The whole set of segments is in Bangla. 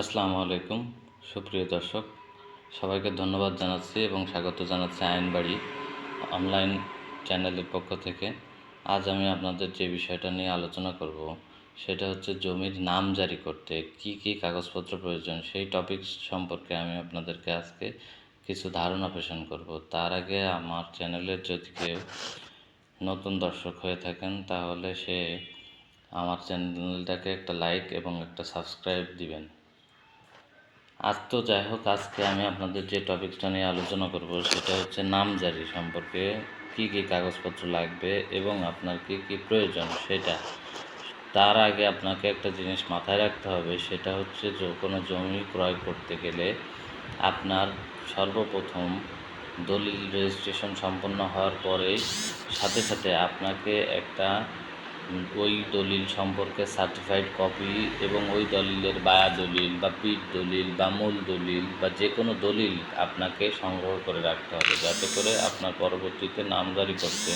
আসসালামু আলাইকুম, সুপ্রিয় দর্শক। সবাইকে ধন্যবাদ জানাচ্ছি এবং স্বাগত জানাচ্ছি আইনবাড়ি অনলাইন চ্যানেলের পক্ষ থেকে। আজ আমি আপনাদের যে বিষয়টা নিয়ে আলোচনা করব, সেটা হচ্ছে জমির নাম জারি করতে কি কি কাগজপত্র প্রয়োজন, সেই টপিক সম্পর্কে আমি আপনাদেরকে আজকে কিছু ধারণা পেশন করব। তার আগে আমার চ্যানেলের যদি কেউ নতুন দর্শক হয়ে থাকেন, তাহলে সে আমার চ্যানেলটাকে একটা লাইক এবং একটা সাবস্ক্রাইব দিবেন। আজ তো যাই হোক, আজকে আমি আপনাদের যে টপিকটা নিয়ে আলোচনা করব, সেটা হচ্ছে নামজারি সম্পর্কে কি কি কাগজপত্র লাগবে এবং আপনার কি কি প্রয়োজন সেটা। তার আগে আপনাকে একটা জিনিস মাথায় রাখতে হবে, সেটা হচ্ছে যে কোনো জমি ক্রয় করতে গেলে আপনার সর্বপ্রথম দলিল রেজিস্ট্রেশন সম্পন্ন হওয়ার পরেই সাথে সাথে আপনাকে একটা ওই দলিল সম্পর্কে সার্টিফাইড কপি এবং ওই দলিলের বায়া দলিল বা পিঠ দলিল বা মূল দলিল বা যে কোনো দলিল আপনাকে সংগ্রহ করে রাখতে হবে যাতে করে আপনার পরবর্তীতে নামজারি করতে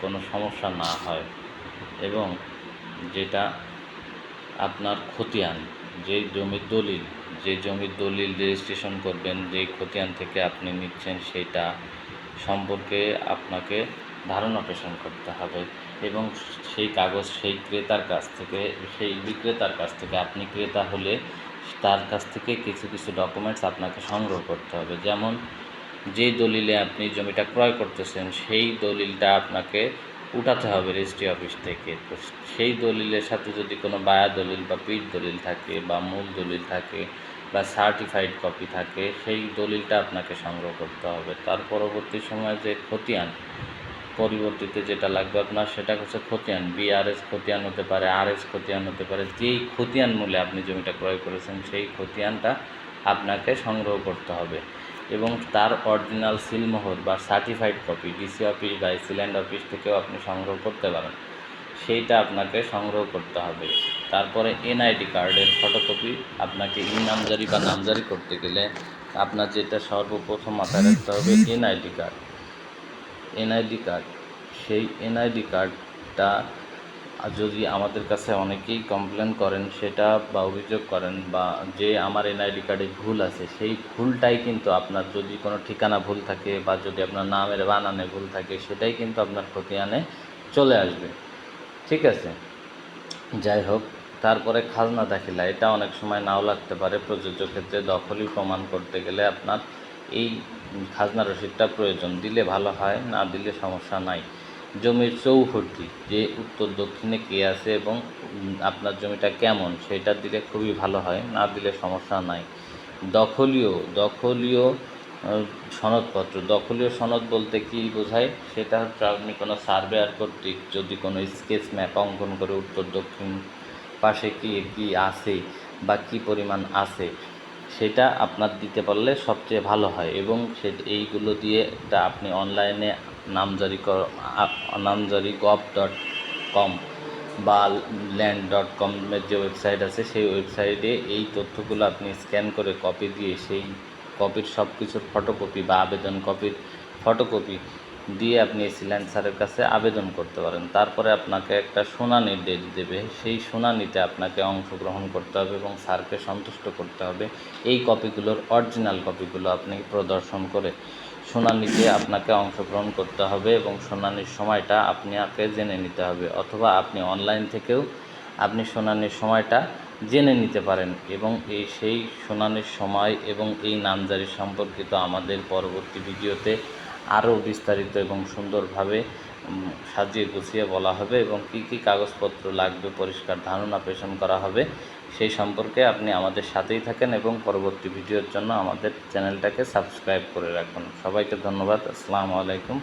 কোনো সমস্যা না হয় এবং যেটা আপনার খতিয়ান, যে জমির দলিল, যে জমির দলিল রেজিস্ট্রেশন করবেন যেই খতিয়ান থেকে আপনি নিচ্ছেন সেটা সম্পর্কে আপনাকে ধারণা পোষণ করতে হবে। এবং সেই কাগজ সেই ক্রেতার কাছ থেকে, সেই বিক্রেতার কাছ থেকে, আপনি ক্রেতা হলে তার কাছ থেকে কিছু কিছু ডকুমেন্টস আপনাকে সংগ্রহ করতে হবে। যেমন যেই দলিলে আপনি জমিটা ক্রয় করতেছেন, সেই দলিলটা আপনাকে উঠাতে হবে রেজিস্ট্রি অফিস থেকে। তো সেই দলিলের সাথে যদি কোনো বায়া দলিল বা পিঠ দলিল থাকে বা মূল দলিল থাকে বা সার্টিফাইড কপি থাকে, সেই দলিলটা আপনাকে সংগ্রহ করতে হবে। তার পরবর্তী সময়ে যে খতিয়ান পরিবর্তিতে যেটা লাগবে আপনার, সেটা হচ্ছে খতিয়ান বিআরএস খতিয়ান হতে পারে আরএস খতিয়ান হতে পারে, যেই খতিয়ান মূল্যে আপনি জমিটা ক্রয় করেছেন, সেই খতিয়ানটা আপনাকে সংগ্রহ করতে হবে। এবং তার অরিজিনাল সিলমোহর বা সার্টিফাইড কপি ডিসি অফিস বা সিল্যান্ড অফিস থেকেও আপনি সংগ্রহ করতে পারেন। সেইটা আপনাকে সংগ্রহ করতে হবে। তারপরে এনআইডি কার্ডের ফটোকপি আপনাকে ই নামজারি বা নামজারি করতে গেলে আপনার যেটা সর্বপ্রথম মাথায় রাখতে হবে এনআইডি কার্ড এনআইডি কার্ড। সেই এনআইডি কার্ডটা যদি আমাদের কাছে অনেকেই কমপ্লেন করেন, সেটা বা অভিযোগ করেন বা যে আমার এনআইডি কার্ডে ভুল আছে, সেই ভুলটাই কিন্তু আপনার যদি কোনো ঠিকানা ভুল থাকে বা যদি আপনার নামের বানানে ভুল থাকে, সেটাই কিন্তু আপনার খতিয়ানে চলে আসবে। ঠিক আছে? যাই হোক, তারপরে খাজনা দাখিলা, এটা অনেক সময় নাও লাগতে পারে। প্রযোজ্য ক্ষেত্রে দখলই প্রমাণ করতে গেলে আপনার এই খাজনা রসিদটা প্রয়োজন। দিলে ভালো হয়, না দিলে সমস্যা নাই। জমির চৌহদ্দি, যে উত্তর দক্ষিণে কে আছে এবং আপনার জমিটা কেমন, সেটা দিলে খুবই ভালো হয়, না দিলে সমস্যা নাই। দখলীয় দখলীয় সনদপত্র। দখলীয় সনদ বলতে কি বোঝায়? সেটা হচ্ছে আপনি কোনো সার্ভেয়ার কর্তৃক যদি কোনো স্কেচ ম্যাপ অঙ্কন করে উত্তর দক্ষিণ পাশে কি কি আছে বা কি পরিমাণ আছে সেটা আপনার দিতে পারলে সবচেয়ে ভালো হয় এবং সে এইগুলো দিয়ে এটা আপনি অনলাইনে নামজারি নামজারি গভ ডট কম বা ল্যান্ড ডট কমের যে ওয়েবসাইট আছে সেই ওয়েবসাইটে এই তথ্যগুলো আপনি স্ক্যান করে কপি দিয়ে সেই কপির সব কিছুর ফটোকপি বা আবেদন কপির ফটোকপি দিয়ে আপনি সিল্যান্ড স্যারের কাছে আবেদন করতে পারেন। তারপরে আপনাকে একটা শুনানির ডেট দেবে। সেই শুনানিতে আপনাকে অংশগ্রহণ করতে হবে এবং স্যারকে সন্তুষ্ট করতে হবে। এই কপিগুলোর অরিজিনাল কপিগুলো আপনি প্রদর্শন করে শুনানিতে আপনাকে অংশগ্রহণ করতে হবে এবং শুনানির সময়টা আপনাকে জেনে নিতে হবে অথবা আপনি অনলাইন থেকেও আপনি শুনানির সময়টা জেনে নিতে পারেন এবং এই সেই শুনানির সময় এবং এই নামজারি সম্পর্কিত আমাদের পরবর্তী ভিডিওতে আরও বিস্তারিত এবং সুন্দরভাবে সাজিয়ে গুছিয়ে বলা হবে এবং কি কি কাগজপত্র লাগবে, পরিষ্কার ধারণা পেশন করা হবে, সেই সম্পর্কে আপনি আমাদের সাথেই থাকেন এবং পরবর্তী ভিডিওর জন্য আমাদের চ্যানেলটাকে সাবস্ক্রাইব করে রাখুন। সবাইকে ধন্যবাদ। আসসালামু আলাইকুম।